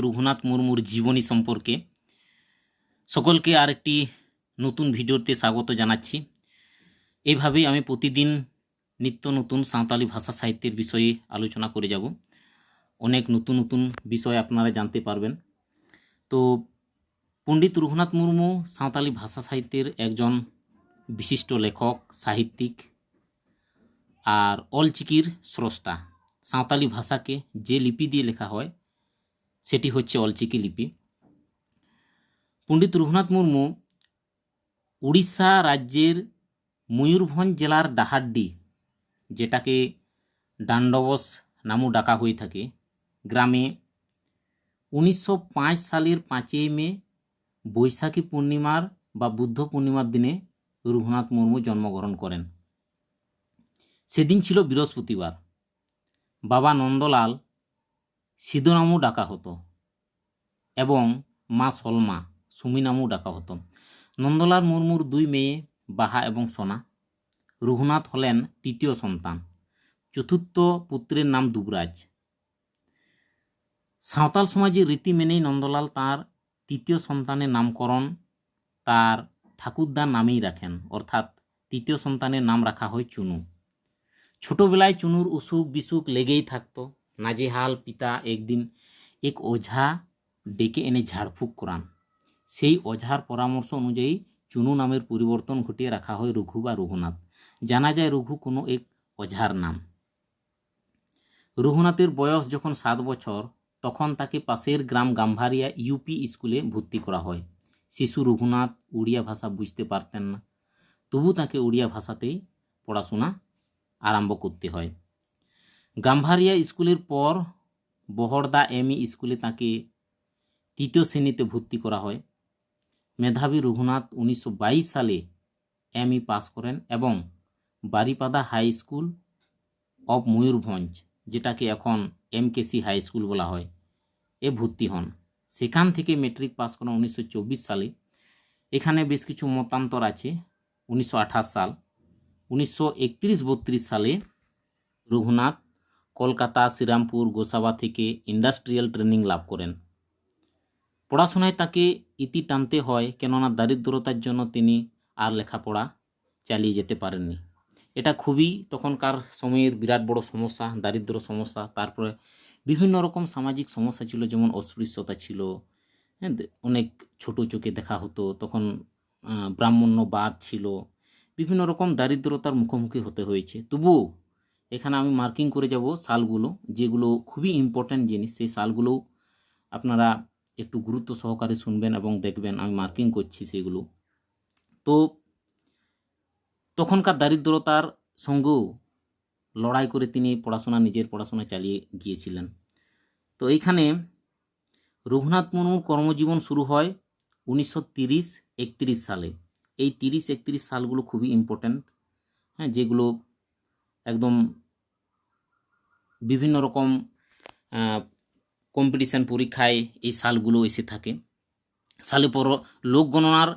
রঘুনাথ মুর্মুর জীবনী সম্পর্কে সকলকে আরেকটি নতুন ভিডিওতে স্বাগত জানাচ্ছি। এইভাবেই আমি প্রতিদিন নিত্য নতুন সাঁওতালি ভাষা সাহিত্যের বিষয়ে আলোচনা করে যাব। অনেক নতুন নতুন বিষয় আপনারা জানতে পারবেন। তো পণ্ডিত রঘুনাথ মুর্মু সাঁওতালি ভাষা সাহিত্যের একজন বিশিষ্ট লেখক, সাহিত্যিক আর অলচিকির স্রষ্টা। সাঁওতালি ভাষাকে যে লিপি দিয়ে লেখা হয় সেটি হচ্ছে অলচিকি লিপি। পণ্ডিত রঘুনাথ মুর্মু, উড়িষ্যা রাজ্যের ময়ূরভঞ্জ জেলার ডাহাড্ডি, যেটাকে ডান্ডবস নামও ডাকা হয়ে থাকে, গ্রামে উনিশশো পাঁচ সালের পাঁচই মে, বৈশাখী পূর্ণিমার বা বুদ্ধ পূর্ণিমার দিনে রঘুনাথ মুর্মু জন্মগ্রহণ করেন। সেদিন ছিল বৃহস্পতিবার। বাবা নন্দলাল সিধু নামও ডাকা হতো এবং মা সলমা সুমি নামও ডাকা হতো। নন্দলাল মুর্মুর দুই মেয়ে, বাহা এবং সোনা। রঘুনাথ হলেন তৃতীয় সন্তান। চতুর্থ পুত্রের নাম দুবরাজ। সাঁওতাল সমাজের রীতি মেনেই নন্দলাল তার তৃতীয় সন্তানের নামকরণ তার ঠাকুরদার নামেই রাখেন, অর্থাৎ তৃতীয় সন্তানের নাম রাখা হয় চুনু। ছোটবেলায় চুনুর অসুখ বিসুখ লেগেই থাকতো। নাজেহাল পিতা একদিন এক ওঝা ডেকে এনে ঝাড়ফুঁক করান। সেই ওঝার পরামর্শ অনুযায়ী চুনু নামের পরিবর্তন ঘটিয়ে রাখা হয় রঘু বা রঘুনাথ। জানা যায় রঘু কোনো এক ওঝার নাম। রঘুনাথের বয়স যখন সাত বছর, তখন তাকে পাশের গ্রাম গাম্ভারিয়া ইউপি স্কুলে ভর্তি করা হয়। শিশু রঘুনাথ উড়িয়া ভাষা বুঝতে পারতেন না। তবু তাকে উড়িয়া ভাষাতেই পড়াশোনা আরম্ভ করতে হয়। গাম্ভারিয়া স্কুলের পর বহরদা এমই স্কুলে তাকে তৃতীয় শ্রেণীতে ভর্তি করা হয়। মেধাবী রঘুনাথ উনিশশো বাইশ সালে এমই পাস করেন এবং Baripada high school of Mayurbhanj, যেটাকে এখন এমকেসি হাই স্কুল বলা হয়, এ ভর্তি হন। সেখান থেকে মেট্রিক পাস করেন উনিশশো চব্বিশ সালে। এখানে বেশ কিছু মতান্তর আছে। উনিশশো আঠাশ সাল, উনিশশো একত্রিশ সালে রঘুনাথ কলকাতা, শ্রীরামপুর, গোসাবা থেকে ইন্ডাস্ট্রিয়াল ট্রেনিং লাভ করেন। পড়াশোনায় তাকে ইতি টানতে হয়, কেননা দারিদ্রতার জন্য তিনি আর লেখাপড়া চালিয়ে যেতে পারেননি। এটা খুবই তখনকার সময়ের বিরাট বড় সমস্যা, দারিদ্র সমস্যা, তারপরে বিভিন্ন রকম সামাজিক সমস্যা ছিল, যেমন অস্পৃশ্যতা ছিল হ্যাঁ অনেক ছোট চোখে দেখা হতো, তখন ব্রাহ্মণ্যবাদ ছিল, বিভিন্ন রকম দারিদ্রতার মুখোমুখি হতে হয়েছে। তবুও এখানে আমি মার্কিং করে যাব সালগুলো, যেগুলো খুবই ইম্পর্ট্যান্ট জিনিস। সেই সালগুলো আপনারা একটু গুরুত্ব সহকারে শুনবেন এবং দেখবেন, আমি মার্কিং করছি সেগুলো। তো তখনকার দারিদ্রতার সঙ্গেও লড়াই করে তিনি পড়াশোনা, নিজের পড়াশোনা চালিয়ে গিয়েছিলেন। তো এইখানে রঘুনাথ মুর্মুর কর্মজীবন শুরু হয় উনিশশো তিরিশ একত্রিশ সালে। এই তিরিশ একত্রিশ সালগুলো খুবই ইম্পর্ট্যান্ট হ্যাঁ যেগুলো একদম বিভিন্ন রকম কম্পিটিশান পরীক্ষায় এই সালগুলো এসে থাকে। সালে পর লোক গণনার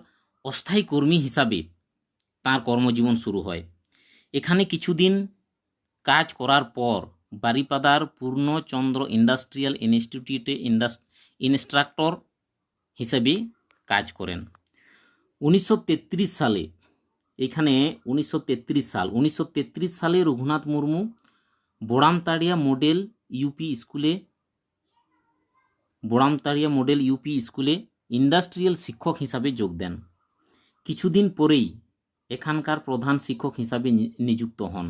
অস্থায়ী কর্মী হিসাবে তার কর্মজীবন শুরু হয়। এখানে কিছুদিন কাজ করার পর বারিপাদার পূর্ণচন্দ্র ইন্ডাস্ট্রিয়াল ইনস্টিটিউটে ইন্ডাস, ইনস্ট্রাক্টর হিসেবে কাজ করেন। উনিশশো তেত্রিশ সালে এখানে উনিশশো তেত্রিশ সাল, উনিশশো তেত্রিশ সালে রঘুনাথ মুর্মু বোড়ামতাড়িয়া মডেল ইউপি স্কুলে, বোড়ামতাড়িয়া মডেল ইউপি স্কুলে ইন্ডাস্ট্রিয়াল শিক্ষক হিসাবে যোগ দেন। কিছুদিন পরেই এখানকার প্রধান শিক্ষক হিসাবে নিযুক্ত হন।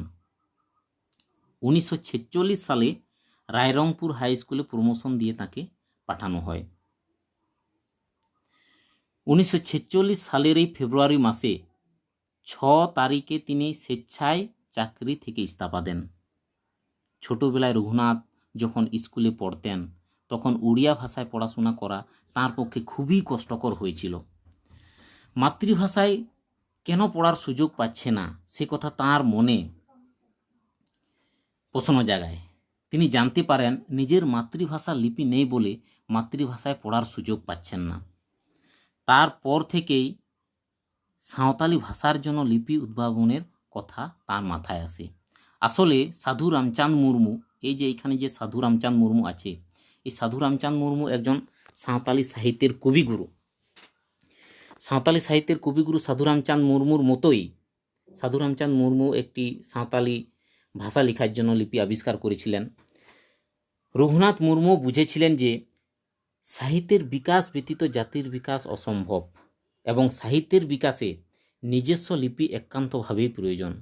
উনিশশো ছেচল্লিশ সালে রায়রংপুর হাই স্কুলে প্রমোশন দিয়ে তাকে পাঠানো হয়। উনিশশো ছেচল্লিশ সালের এই ফেব্রুয়ারি মাসে ছ তারিখে তিনি স্বেচ্ছায় চাকরি থেকে ইস্তফা দেন। ছোটবেলায় রঘুনাথ যখন স্কুলে পড়তেন, তখন উড়িয়া ভাষায় পড়াশোনা করা তার পক্ষে খুবই কষ্টকর হয়েছিল। মাতৃভাষায় কেন পড়ার সুযোগ পাচ্ছে না, সে কথা তার মনে প্রশ্ন জাগায়। তিনি জানতে পারেন, নিজের মাতৃভাষা লিপি নেই বলে মাতৃভাষায় পড়ার সুযোগ পাচ্ছেন না। তারপর থেকেই সাঁওতালি ভাষার জন্য লিপি উদ্ভাবনের কথা তার মাথায় আসে। আসলে সাধু রামচাঁদ মুর্মু, এই যে এখানে যে সাধু রামচাঁদ মুর্মু আছে, এই সাধু রামচাঁদ মুর্মু একজন সাঁওতালি সাহিত্যের কবিগুরু। সাঁওতালি সাহিত্যের কবিগুরু সাধু রামচাঁদ মুর্মুর মতোই সাধু রামচাঁদ মুর্মু একটি সাঁওতালি ভাষা লেখার জন্য লিপি আবিষ্কার করেছিলেন। রঘুনাথ মুর্মু বুঝেছিলেন যে সাহিত্যের বিকাশ ব্যতীত জাতির বিকাশ অসম্ভব। এবং সাহিত্যের বিকাশে নিজস্ব লিপি একান্তভাবেই প্রয়োজন।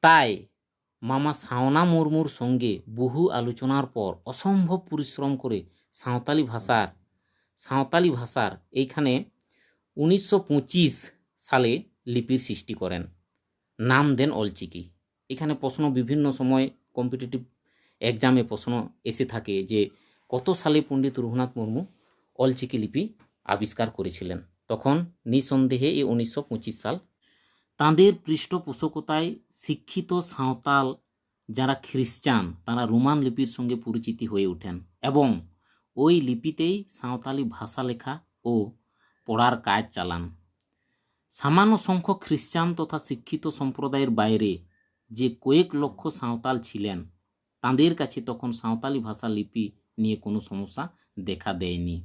তাই মামা সাওনা মুর্মুর সঙ্গে বহু আলোচনার পর অসম্ভব পরিশ্রম করে সাঁওতালি ভাষার সাঁওতালি ভাষার এইখানে উনিশশো পঁচিশ সালে লিপির সৃষ্টি করেন। নাম দেন অলচিকি। এখানে প্রশ্ন বিভিন্ন সময় কম্পিটিটিভ এক্সামে প্রশ্ন এসে থাকে যে, কত সালে পণ্ডিত রঘুনাথ মুর্মু অলচিকি লিপি আবিষ্কার করেছিলেন? তখন নিঃসন্দেহে এই উনিশশো পঁচিশ সাল তাঁদের পৃষ্ঠপোষকতায় শিক্ষিত সাঁওতাল যারা খ্রিস্টান, তারা রোমান লিপির সঙ্গে পরিচিতি হয়ে ওঠেন এবং ওই লিপিতেই সাঁওতালি ভাষা লেখা ও পড়ার কাজ চালান। সামান্য সংখ্যক খ্রিস্টান তথা শিক্ষিত সম্প্রদায়ের বাইরে যে কয়েক লক্ষ সাঁওতাল ছিলেন, তাঁদের কাছে তখন সাঁওতালি ভাষা লিপি নিয়ে কোনো সমস্যা দেখা দেয়নি।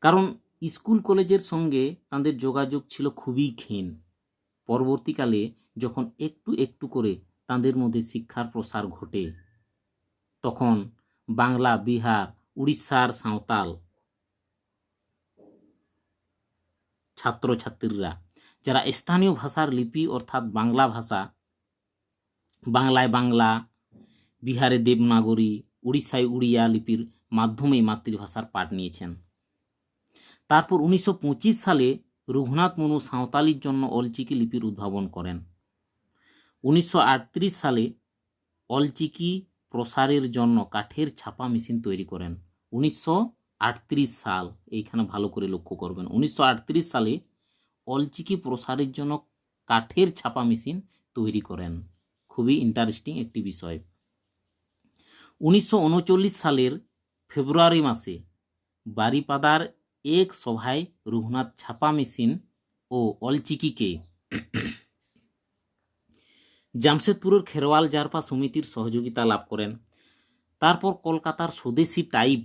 কারণ স্কুল কলেজের সঙ্গে তাদের যোগাযোগ ছিল খুবই ক্ষীণ। পরবর্তীকালে যখন একটু একটু করে তাদের মধ্যে শিক্ষার প্রসার ঘটে, তখন বাংলা, বিহার, উড়িষ্যার সাঁওতাল ছাত্রছাত্রীরা, যারা স্থানীয় ভাষার লিপি অর্থাৎ বাংলা ভাষা, বাংলায় বাংলা, বিহারে দেবনাগরী, উড়িষ্যায় উড়িয়া লিপির মাধ্যমেই মাতৃভাষার পাঠ নিয়েছেন। তারপর উনিশশো পঁচিশ সালে রঘুনাথ মুর্মু সাঁওতালির জন্য অলচিকি লিপির উদ্ভাবন করেন। উনিশশো আটত্রিশ সালে অলচিকি প্রসারের জন্য কাঠের ছাপা মেশিন তৈরি করেন। উনিশশো আটত্রিশ সাল, এইখানে ভালো করে লক্ষ্য করবেন। উনিশশো আটত্রিশ সালে অলচিকি প্রসারের জন্য কাঠের ছাপা মেশিন তৈরি করেন। খুবই ইন্টারেস্টিং একটি বিষয়। উনিশশো উনচল্লিশ সালের ফেব্রুয়ারি মাসে বারিপাদার এক সভায় রঘুনাথ ছাপা মেশিন ও অলচিকিকে জামশেদপুরের খেরওয়াল জারপা সমিতির সহযোগিতা লাভ করেন তারপর কলকাতার স্বদেশি টাইপ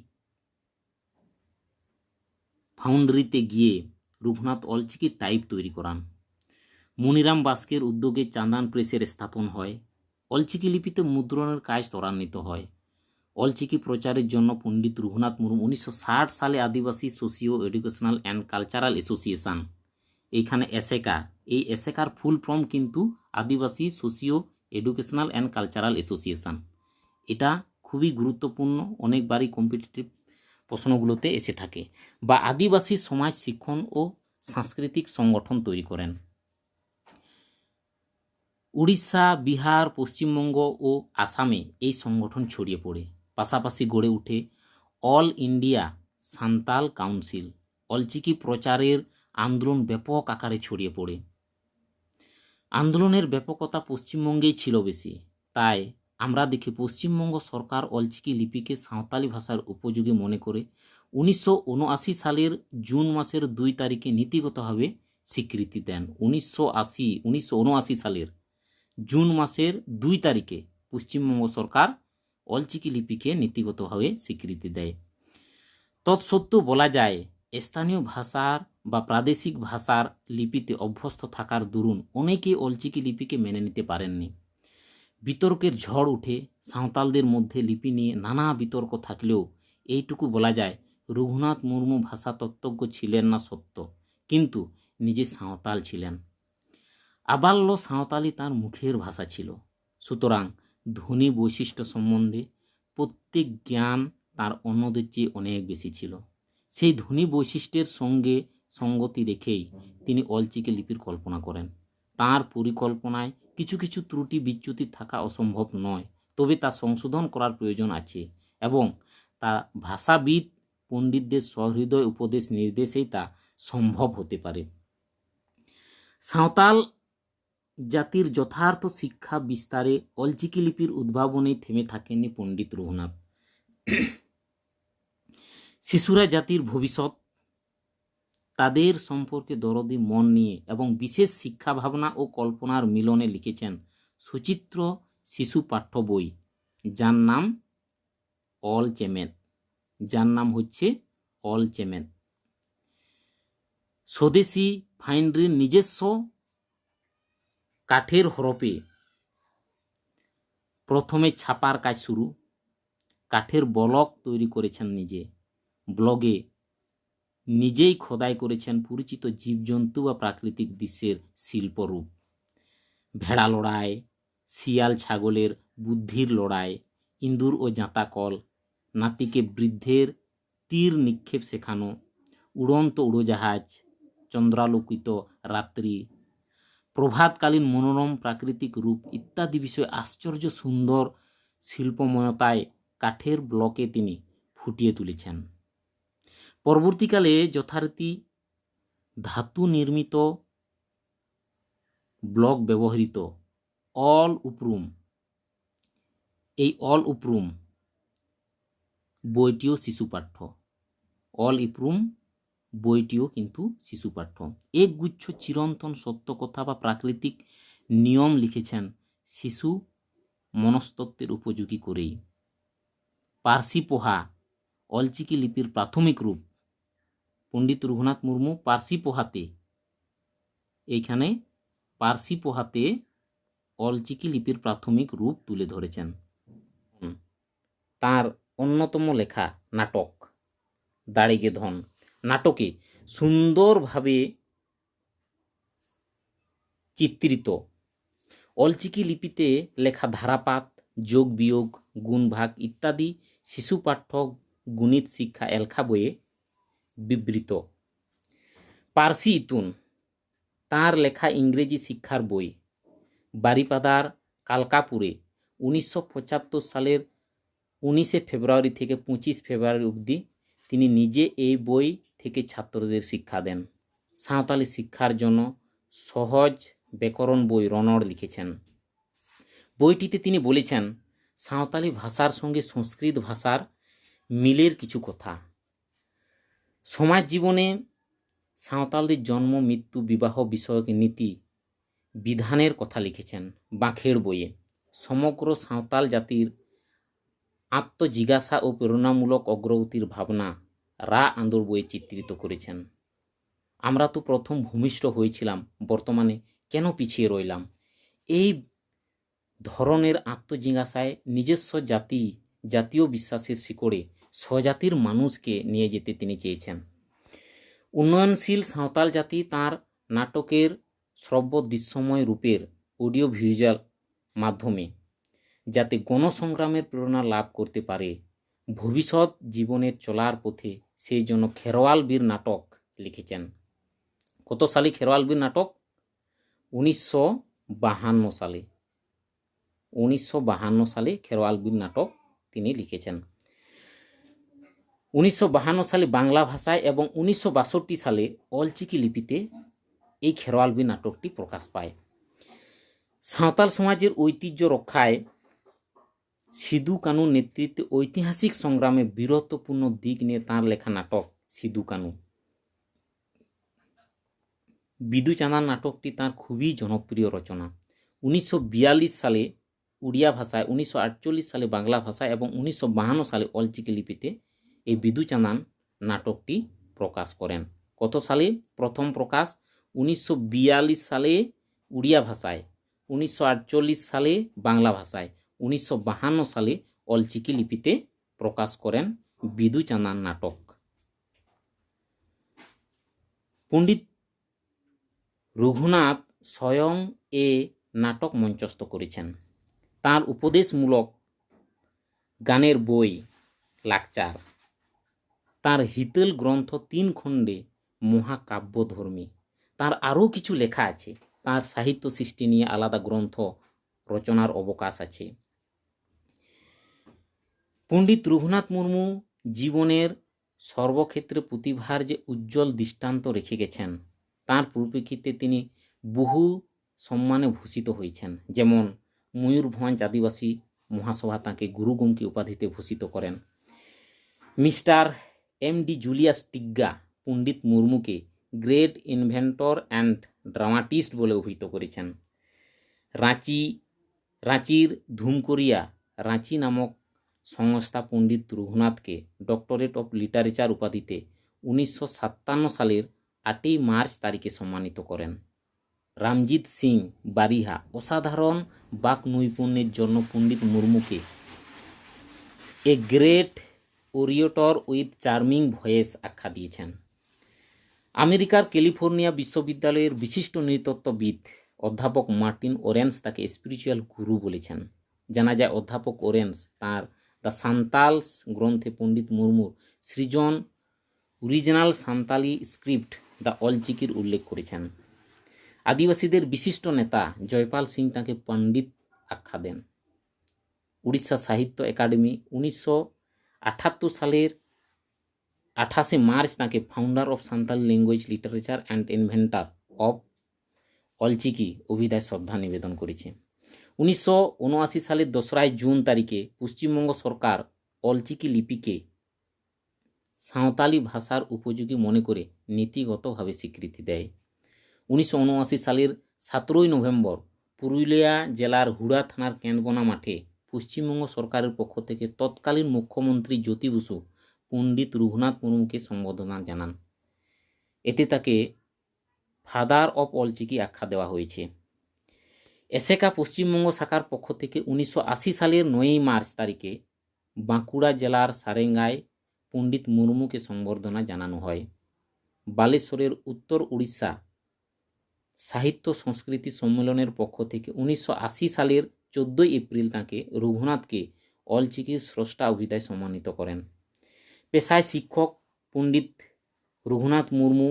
ফাউন্ডারিতে গিয়ে রঘুনাথ অলচিকি টাইপ তৈরি করান মনিরাম বাস্কের উদ্যোগে চান্দান প্রেসের স্থাপন হয় অলচিকি লিপিতে মুদ্রণের কাজ ত্বরান্বিত হয় অলচিকি প্রচারের জন্য পণ্ডিত রঘুনাথ মুর্মু উনিশশো ষাট সালে Adivasi socio educational and cultural association. এইখানে এসেকা। এই এসেকার ফুল ফর্ম কিন্তু Adivasi socio educational and cultural association. এটা খুবই গুরুত্বপূর্ণ, অনেকবারই কম্পিটিটিভ প্রশ্নগুলোতে এসে থাকে বা আদিবাসী সমাজ শিক্ষণ ও সাংস্কৃতিক সংগঠন তৈরি করেন। উড়িষ্যা, বিহার, পশ্চিমবঙ্গ ও আসামে এই সংগঠন ছড়িয়ে পড়ে। পাশাপাশি গড়ে ওঠে all India Santal council. Ol Chiki প্রচারের আন্দোলন ব্যাপক আকারে ছড়িয়ে পড়ে। আন্দোলনের ব্যাপকতা পশ্চিমবঙ্গেই ছিল বেশি। তাই আমরা দেখি পশ্চিমবঙ্গ সরকার অলচিকি লিপিকে সাঁওতালি ভাষার উপযোগী মনে করে উনিশশো উনআশি সালের জুন মাসের দুই তারিখে নীতিগতভাবে স্বীকৃতি দেন। উনিশশো আশি সালের জুন মাসের দুই তারিখে পশ্চিমবঙ্গ সরকার অলচিকি লিপিকে নীতিগতভাবে স্বীকৃতি দেয়। তৎসত্ত্বেও বলা যায়, স্থানীয় ভাষার বা প্রাদেশিক ভাষার লিপিতে অভ্যস্ত থাকার দরুন অনেকেই অলচিকি লিপিকে মেনে নিতে পারেননি বিতর্কের ঝড় উঠে সাঁওতালদের মধ্যে লিপি নিয়ে নানা বিতর্ক থাকলেও এইটুকু বলা যায়, রঘুনাথ মুর্মু ভাষা তত্ত্বজ্ঞ ছিলেন না সত্য, কিন্তু নিজে সাঁওতাল ছিলেন। আবাল্য সাঁওতালি তার মুখের ভাষা ছিল। সুতরাং ধ্বনি বৈশিষ্ট্য সম্বন্ধে প্রত্যেক জ্ঞান তার অন্যদের চেয়ে অনেক বেশি ছিল। সেই ধ্বনি বৈশিষ্ট্যের সঙ্গে সঙ্গতি রেখেই তিনি অলচিকে লিপির কল্পনা করেন। তার পরিকল্পনায় কিছু কিছু ত্রুটি বিচ্যুতি থাকা অসম্ভব নয়, তবে তা সংশোধন করার প্রয়োজন আছে এবং তা ভাষাবিদ পণ্ডিতদের সহৃদয় উপদেশ নির্দেশেই তা সম্ভব হতে পারে। সাঁওতাল জাতির যথার্থ শিক্ষা বিস্তারে অলচিকি লিপির উদ্ভাবনে থেমে থাকেননি পণ্ডিত রঘুনাথ। শিশুরা জাতির ভবিষ্যৎ, তাদের সম্পর্কে দরদি মন নিয়ে এবং বিশেষ শিক্ষা ভাবনা ও কল্পনার মিলনে লিখেছেন সুচিত্র শিশু পাঠ্য বই। যার নাম অল চেমেন। যার নাম হচ্ছে অল চেমেন। স্বদেশি ফাইন্ড্রির নিজস্ব কাঠের হরপে প্রথমে ছাপার কাজ শুরু। কাঠের ব্লক তৈরি করেছেন নিজে। ব্লগে নিজেই খোদাই করেছেন পরিচিত জীবজন্তু বা প্রাকৃতিক দৃশ্যের শিল্পরূপ। ভেড়া লড়াই, শিয়াল ছাগলের বুদ্ধির লড়াই ইন্দুর ও জাঁতাকল নাতিকে বৃদ্ধের তীর নিক্ষেপ শেখানো, উড়ন্ত উড়োজাহাজ, চন্দ্রালোকিত রাত্রি প্রভাতকালীন মনোরম প্রাকৃতিক রূপ ইত্যাদি বিষয়ে আশ্চর্য সুন্দর শিল্পময়তায় কাঠের ব্লকে তিনি ফুটিয়ে তুলেছেন। পরবর্তীকালে যথারীতি ধাতু নির্মিত ব্লক ব্যবহৃত অল উপরুম, এই অল উপরুম বইটিও শিশুপাঠ্য অল ইপরুম বইটিও কিন্তু শিশুপাঠ্য এক গুচ্ছ চিরন্তন সত্য কথা বা প্রাকৃতিক নিয়ম লিখেছেন শিশু মনস্তত্ত্বের উপযোগী করেই পার্সি পোহা, অলচিকি লিপির প্রাথমিক রূপ, পণ্ডিত রঘুনাথ মুর্মু পার্সি পোহাতে, এইখানে পার্সি পোহাতে অলচিকি লিপির প্রাথমিক রূপ তুলে ধরেছেন। তার অন্যতম লেখা নাটক, দাড়িগে ধন নাটকে সুন্দরভাবে চিত্রিত। অলচিকি লিপিতে লেখা ধারাপাত, যোগ বিয়োগ, গুণ ভাগ ইত্যাদি শিশু পাঠ্য গণিত শিক্ষা এলখা বইয়ে বিবৃত। পার্সি ইতুন, তার লেখা ইংরেজি শিক্ষার বই। বারিপাদার কালকাপুরে উনিশশো পঁচাত্তর সালের উনিশে ফেব্রুয়ারি থেকে পঁচিশ ফেব্রুয়ারি অবধি তিনি নিজে এই বই থেকে ছাত্রদের শিক্ষা দেন। সাঁওতালি শিক্ষার জন্য সহজ ব্যাকরণ বই রনড় লিখেছেন। বইটিতে তিনি বলেছেন, সাঁওতালি ভাষার সঙ্গে সংস্কৃত ভাষার মিলের কিছু কথা। সমাজ জীবনে সাঁওতালদের জন্ম, মৃত্যু, বিবাহ বিষয়ক নীতি, বিধানের কথা লিখেছেন বাঁখের বইয়ে। সমগ্র সাঁওতাল জাতির আত্মজিজ্ঞাসা ও প্রেরণামূলক অগ্রগতির ভাবনা রা আন্দোর বইয়ে চিত্রিত করেছেন। আমরা তো প্রথম ভূমিষ্ঠ হয়েছিলাম, বর্তমানে কেন পিছিয়ে রইলাম? এই ধরনের আত্মজিজ্ঞাসায় নিজস্ব জাতি, জাতীয় বিশ্বাসের শিকড়ে স্বজাতির মানুষকে নিয়ে যেতে তিনি চেয়েছেন। উন্নয়নশীল সাঁওতাল জাতি তার নাটকের শ্রব্য দৃশ্যময় রূপের অডিও ভিজুয়াল মাধ্যমে, যাতে গণসংগ্রামের প্রেরণা লাভ করতে পারে। ভবিষ্যৎ জীবনের চলার পথে সেই জন্য খেরোয়াল বীর নাটক লিখেছেন। কত সালে খেরোয়াল বীর নাটক? উনিশশো বাহান্ন সালে। উনিশশো বাহান্ন সালে খেরোয়াল বীর নাটক তিনি লিখেছেন। উনিশশো বাহান্ন সালে বাংলা ভাষায় এবং উনিশশো বাষট্টি সালে অলচিকি লিপিতে এই খেরোয়াল বীর নাটকটি প্রকাশ পায়। সাঁওতাল সমাজের ঐতিহ্য রক্ষায় সিধু কানু নেতৃত্বে ঐতিহাসিক সংগ্রামে বীরত্বপূর্ণ দিক নিয়ে তাঁর লেখা নাটক সিধু কানু। বিদু চাঁদার নাটকটি তাঁর খুবই জনপ্রিয় রচনা। উনিশশো বিয়াল্লিশ সালে উড়িয়া ভাষায়, উনিশশো আটচল্লিশ সালে বাংলা ভাষায় এবং উনিশশো সালে অলচিকি লিপিতে এই বিদু চাঁদান নাটকটি প্রকাশ করেন। কত সালে? প্রথম প্রকাশ উনিশশো বিয়াল্লিশ সালে উড়িয়া ভাষায়, উনিশশো আটচল্লিশ সালে বাংলা ভাষায়। উনিশশো সালে অলচিকি লিপিতে প্রকাশ করেন বিদু চাঁদান নাটক। পণ্ডিত রঘুনাথ স্বয়ং এ নাটক মঞ্চস্থ করেছেন। তার উপদেশমূলক গানের বই লাকচার। তার হিতেল গ্রন্থ তিন খণ্ডে মহাকাব্যধর্মী। তার আরও কিছু লেখা আছে। তার সাহিত্য সৃষ্টি নিয়ে আলাদা গ্রন্থ রচনার অবকাশ আছে। পণ্ডিত রঘুনাথ মুর্মু জীবনের সর্বক্ষেত্রে প্রতিভার যে উজ্জ্বল দৃষ্টান্ত রেখে গেছেন, তার পরিপ্রেক্ষিতে তিনি বহু সম্মানে ভূষিত হয়েছেন। যেমন ময়ূরভঞ্জ আদিবাসী মহাসভা তাঁকে গুরুগমকি উপাধিতে ভূষিত করেন। Mister M D Julius Tigga Pandit মুর্মুকে great inventor and dramatist বলে অভিহিত করেছেন। রাঁচি, রাঁচির ধুমকরিয়া, রাঁচি নামক সংস্থা পণ্ডিত রঘুনাথকে ডক্টরেট অফ লিটারেচার উপাধিতে উনিশশো সাতান্ন সালের আটই মার্চ তারিখে সম্মানিত করেন। রামজিৎ সিং বারিহা অসাধারণ বাক নৈপুণ্যের জন্য Pandit মুর্মুকে a great orator with charming voice আখ্যা দিয়েছেন। আমেরিকার ক্যালিফোর্নিয়া বিশ্ববিদ্যালয়ের বিশিষ্ট নৃতত্ত্ববিদ অধ্যাপক মার্টিন ওরেন্স তাকে স্পিরিচুয়াল গুরু বলেছেন। জানা যায়, অধ্যাপক ওরেন্স তার দ্য সান্তালস গ্রন্থে পণ্ডিত মুর্মুর সৃজন অরিজিনাল সান্তালি স্ক্রিপ্ট দ্য অলচিকির উল্লেখ করেছেন। আদিবাসীদের বিশিষ্ট নেতা জয়পাল সিং তাকে পণ্ডিত আখ্যা দেন। উড়িষ্যা সাহিত্য একাডেমি উনিশশো আটাত্তর সালের আঠাশে মার্চ তাকে founder of Santali language literature and inventor of Ol Chiki অভিধায় শ্রদ্ধা নিবেদন করেছে। উনিশশো উনআশি সালের দোসরাই জুন তারিখে পশ্চিমবঙ্গ সরকার অলচিকি লিপিকে সাঁওতালি ভাষার উপযোগী মনে করে নীতিগতভাবে স্বীকৃতি দেয়। উনিশশো উনআশি সালের সতেরোই নভেম্বর পুরুলিয়া জেলার হুড়া থানার কেন্দবনা মাঠে পশ্চিমবঙ্গ সরকারের পক্ষ থেকে তৎকালীন মুখ্যমন্ত্রী জ্যোতি বসু পণ্ডিত রঘুনাথ মুর্মুকে সম্বোধনা জানান। এতে তাকে ফাদার অফ অলচিকি আখ্যা দেওয়া হয়েছে। এসেকা পশ্চিমবঙ্গ শাখার পক্ষ থেকে উনিশশো আশি সালের নয়ই মার্চ তারিখে বাঁকুড়া জেলার সারেঙ্গায় পণ্ডিত মুর্মুকে সম্বর্ধনা জানানো হয়। বালেশ্বরের উত্তর উড়িষ্যা সাহিত্য সংস্কৃতি সম্মেলনের পক্ষ থেকে উনিশশো আশি সালের চোদ্দোই এপ্রিল তাঁকে রঘুনাথকে অলচিকির স্রষ্টা অভিধায় সম্মানিত করেন। পেশায় শিক্ষক, পণ্ডিত রঘুনাথ মুর্মু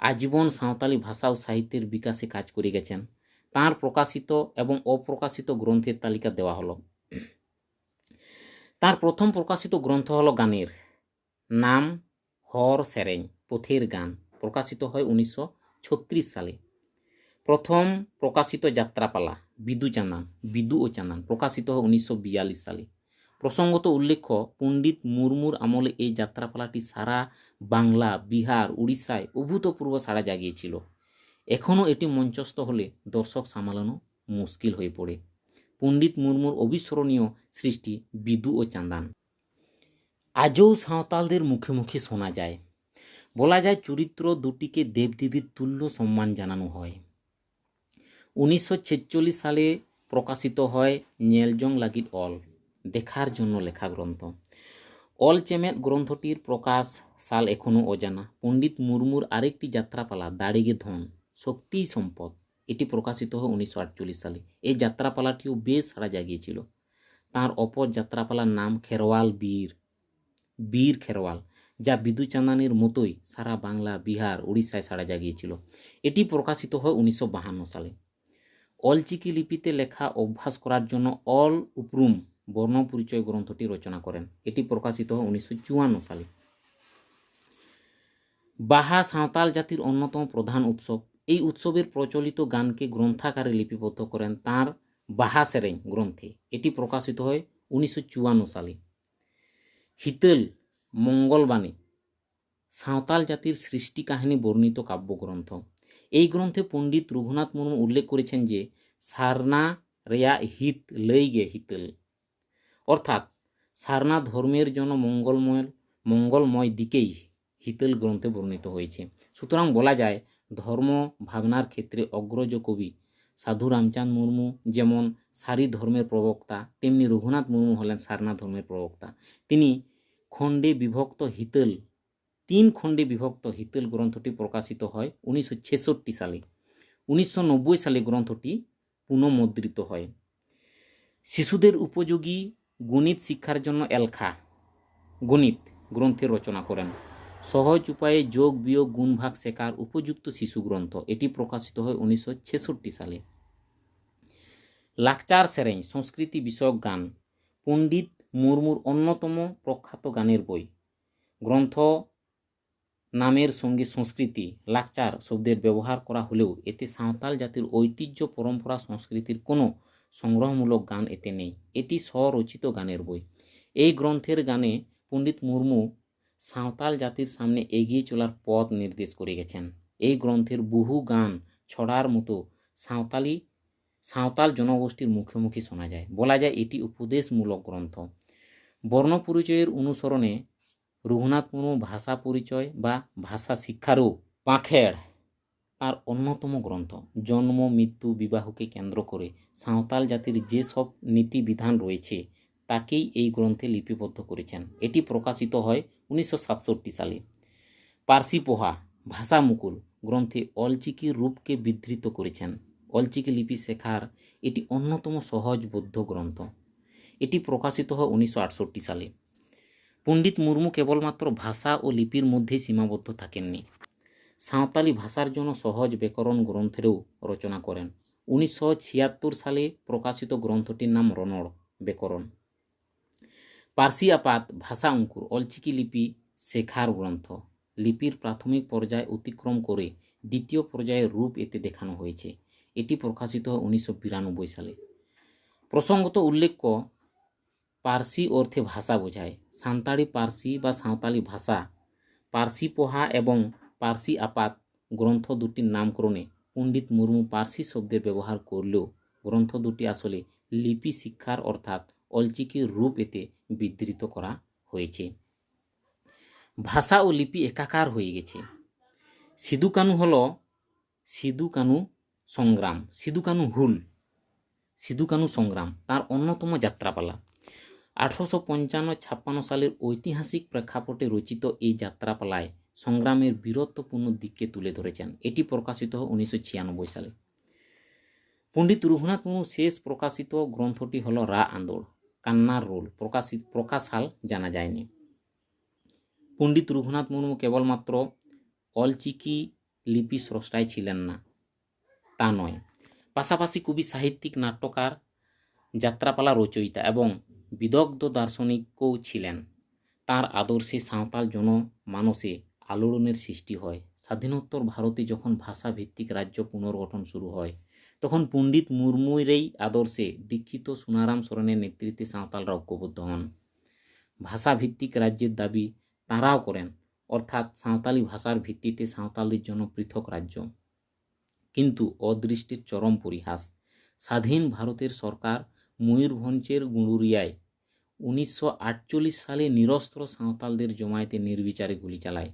আজীবন সাঁওতালি ভাষা ও সাহিত্যের বিকাশে কাজ করে গেছেন। তাঁর প্রকাশিত এবং অপ্রকাশিত গ্রন্থের তালিকা দেওয়া হলো। তার প্রথম প্রকাশিত গ্রন্থ হলো গানের নাম হর সেরেং, পথের গান। প্রকাশিত হয় উনিশশো ছত্রিশ সালে। প্রথম প্রকাশিত যাত্রাপালা, বিদু চাঁদান বিদু ও চাঁদান প্রকাশিত হয় উনিশশো বিয়াল্লিশ সালে। প্রসঙ্গত উল্লেখ্য, পণ্ডিত মুর্মুর আমলে এই যাত্রাপালাটি সারা বাংলা, বিহার, উড়িষ্যায় অভূতপূর্ব সাড়া জাগিয়েছিল। এখনও এটি মঞ্চস্থ হলে দর্শক সামলানো মুশকিল হয়ে পড়ে। পণ্ডিত মুর্মুর অবিস্মরণীয় সৃষ্টি বিদু ও চাঁদান আজও সাঁওতালদের মুখে মুখে শোনা যায়। বলা যায় চরিত্র দুটিকে দেবদেবীর তুল্য সম্মান জানানো হয়। উনিশশো ছেচল্লিশ সালে প্রকাশিত হয় নেলজং লাগিট অল, দেখার জন্য লেখা গ্রন্থ। অল চেমেট গ্রন্থটির প্রকাশ সাল এখনও অজানা। পণ্ডিত মুর্মুর আরেকটি যাত্রাপালা, দাড়িগে ধন। শক্তি সম্পদ। এটি প্রকাশিত হয় উনিশশো আটচল্লিশ সালে। এই যাত্রাপালাটিও বেশ সাড়া জাগিয়েছিল। তার অপর যাত্রাপালার নাম খেরওয়াল বীর। বীর খেরওয়াল, যা বিদুচান্দানির মতোই সারা বাংলা, বিহার, উড়িষ্যায় সাড়া জাগিয়েছিল। এটি প্রকাশিত হয় উনিশশো সালে। অলচিকি লিপিতে লেখা অভ্যাস করার জন্য অল উপরুম বর্ণ পরিচয় গ্রন্থটি রচনা করেন। এটি প্রকাশিত হয় উনিশশো চুয়ান্ন সালে। বাহা সাঁওতাল জাতির অন্যতম প্রধান উৎসব এই উৎসবের প্রচলিত গানকে গ্রন্থাকারে লিপিবদ্ধ করেন তার বাহা সেরেং গ্রন্থে। এটি প্রকাশিত হয় উনিশশো চুয়ান্ন সালে। হিতেল মঙ্গলবাণী, সাঁওতাল জাতির সৃষ্টি কাহিনী বর্ণিত কাব্যগ্রন্থ। এই গ্রন্থে পণ্ডিত রঘুনাথ মুর্মু উল্লেখ করেছেন যে, সারনা রেয়া হিত লইগে হিতেল। অর্থাৎ, সারনা ধর্মের জন্য মঙ্গলময় মঙ্গলময় দিকেই হিতেল গ্রন্থে বর্ণিত হয়েছে। সুতরাং বলা যায় ধর্ম ভাবনার ক্ষেত্রে অগ্রজ কবি সাধু রামচাঁদ মুর্মু যেমন সারি ধর্মের প্রবক্তা, তেমনি রঘুনাথ মুর্মু হলেন সারনা ধর্মের প্রবক্তা। তিনি খণ্ডে বিভক্ত হিতল, তিন খণ্ডে বিভক্ত হিতল গ্রন্থটি প্রকাশিত হয় উনিশশো ছেষট্টি সালে। উনিশশো নব্বই সালে গ্রন্থটি পুনঃমুদ্রিত হয়। শিশুদের উপযোগী গণিত শিক্ষার জন্য এলখা গণিত গ্রন্থের রচনা করেন। সহজ উপায়ে যোগ, বিয়োগ, গুণভাগ শেখার উপযুক্ত শিশু গ্রন্থ এটি প্রকাশিত হয় উনিশশো ছেষট্টি সালে। লাকচার সেরেং, সংস্কৃতি বিষয়ক গান। পণ্ডিত মুর্মুর অন্যতম প্রখ্যাত গানের বই। গ্রন্থ নামের সঙ্গে সংস্কৃতি, লাকচার শব্দের ব্যবহার করা হলেও এতে সাঁওতাল জাতির ঐতিহ্য, পরম্পরা, সংস্কৃতির কোনো সংগ্রহমূলক গান এতে নেই। এটি স্বরচিত গানের বই। এই গ্রন্থের গানে পণ্ডিত মুর্মু সাঁওতাল জাতির সামনে এগিয়ে চলার পথ নির্দেশ করে গেছেন। এই গ্রন্থের বহু গান ছড়ার মতো সাঁওতালি, সাঁওতাল জনগোষ্ঠীর মুখে মুখে শোনা যায়। বলা যায় এটি উপদেশমূলক গ্রন্থ। বর্ণ পরিচয়ের অনুসরণে রঘুনাথ ভাষা পরিচয় বা ভাষা শিক্ষারও পাখেড় তার অন্যতম গ্রন্থ। জন্ম, মৃত্যু, বিবাহকে কেন্দ্র করে সাঁওতাল জাতির যেসব নীতিবিধান রয়েছে তাকেই এই গ্রন্থে লিপিবদ্ধ করেছেন। এটি প্রকাশিত হয় উনিশশো সাতষট্টি সালে। পার্সি পোহা, ভাষা মুকুল গ্রন্থে অলচিকির রূপকে বিধৃত করেছেন। অলচিকি লিপি শেখার এটি অন্যতম সহজ বৌদ্ধ গ্রন্থ। এটি প্রকাশিত হয় উনিশশো আটষট্টি সালে। পণ্ডিত মুর্মু কেবলমাত্র ভাষা ও লিপির মধ্যেই সীমাবদ্ধ থাকেননি। সাঁওতালি ভাষার জন্য সহজ ব্যাকরণ গ্রন্থেরও রচনা করেন। উনিশশো ছিয়াত্তর সালে প্রকাশিত গ্রন্থটির নাম রনড় ব্যাকরণ। পার্সি আপাত ভাষা অঙ্কুর অলচিকি লিপি শেখার গ্রন্থ। লিপির প্রাথমিক পর্যায় অতিক্রম করে দ্বিতীয় পর্যায়ের রূপ এতে দেখানো হয়েছে। এটি প্রকাশিত হয় উনিশশো বিরানব্বই সালে। প্রসঙ্গত উল্লেখ্য, পার্সি অর্থে ভাষা বোঝায়। সান্তাড়ি পার্সি বা সাঁওতালি ভাষা, পার্সি পোহা এবং পার্সি আপাত গ্রন্থ দুটির নামকরণে পণ্ডিত মুর্মু পার্সি শব্দের ব্যবহার করলেও গ্রন্থ দুটি আসলে লিপি শিক্ষার অর্থাৎ অলচিকির রূপ এতে বিধৃত করা হয়েছে ভাষা ও লিপি একাকার হয়ে গেছে। সিধু কানু হল সিধু কানু সংগ্রাম সিধু কানু হুল সিধু কানু সংগ্রাম তার অন্যতম যাত্রাপালা আঠারোশো পঞ্চান্ন ছাপ্পান্ন সালের ঐতিহাসিক প্রেক্ষাপটে রচিত এই যাত্রাপালায় সংগ্রামের বীরত্বপূর্ণ দিককে তুলে ধরেছেন এটি প্রকাশিত হয় উনিশশো ছিয়ানব্বই সালে। পণ্ডিত রঘুনাথ মুর্মু শেষ প্রকাশিত গ্রন্থটি হল রা আন্দোড় কান্নার রোল প্রকাশিত প্রকাশাল জানা যায়নি। পণ্ডিত রঘুনাথ মুর্মু কেবলমাত্র অলচিকি লিপি স্রষ্টায় ছিলেন না, তা নয়। পাশাপাশি কবি, সাহিত্যিক, নাট্যকার, যাত্রাপালা রচয়িতা এবং বিদগ্ধ দার্শনিকও ছিলেন। তার আদর্শে সাঁওতাল জনমানসে আলোড়নের সৃষ্টি হয়। স্বাধীনোত্তর ভারতে যখন ভাষাভিত্তিক রাজ্য পুনর্গঠন শুরু হয় তখন পণ্ডিত মুর্মুর এই আদর্শে দীক্ষিত সুনারাম সরণের নেতৃত্বে সাঁওতালরা ঐক্যবদ্ধ হন। ভাষাভিত্তিক রাজ্যের দাবি তাঁরাও করেন, অর্থাৎ সাঁওতালি ভাষার ভিত্তিতে সাঁওতালদের জন্য পৃথক রাজ্য। কিন্তু অদৃষ্টির চরম পরিহাস, স্বাধীন ভারতের সরকার ময়ূরভঞ্জের গুঁড়ুরিয়ায় উনিশশো আটচল্লিশ সালে নিরস্ত্র সাঁওতালদের জমায়েতে নির্বিচারে গুলি চালায়।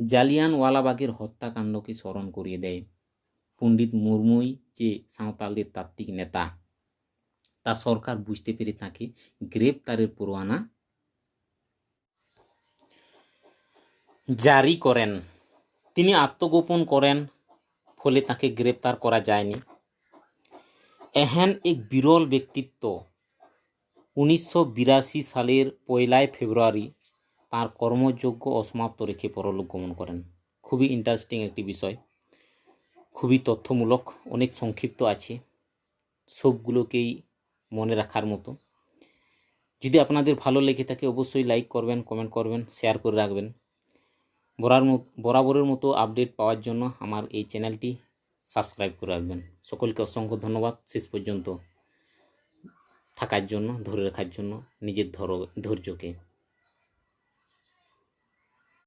জালিয়ানওয়ালাবাগের হত্যাকাণ্ডকে স্মরণ করিয়ে দেয়। পণ্ডিত মুর্মুই যে সাঁওতালদের তাত্ত্বিক নেতা, তা সরকার বুঝতে পেরে তাকে গ্রেপ্তারের পরোয়ানা জারি করেন। তিনি আত্মগোপন করেন, ফলে তাকে গ্রেপ্তার করা যায়নি। এহেন এক বিরল ব্যক্তিত্ব। উনিশশো বিরাশি সালের পয়লাই ফেব্রুয়ারি তার কর্মযোগ্য অসমাপ্ত রেখে পরলোক গমন করেন। খুবই ইন্টারেস্টিং একটি বিষয়। খুবই তথ্যমূলক, অনেক সংক্ষিপ্ত আছে সবগুলোকেই মনে রাখার মতো। যদি আপনাদের ভালো লেগে থাকে অবশ্যই লাইক করবেন কমেন্ট করবেন শেয়ার করে রাখবেন। বরার বরাবরের মতো আপডেট পাওয়ার জন্য আমার এই চ্যানেলটি সাবস্ক্রাইব করে রাখবেন। সকলকে অসংখ্য ধন্যবাদ শেষ পর্যন্ত থাকার জন্য, ধরে রাখার জন্য, নিজের ধর, ধৈর্যকে।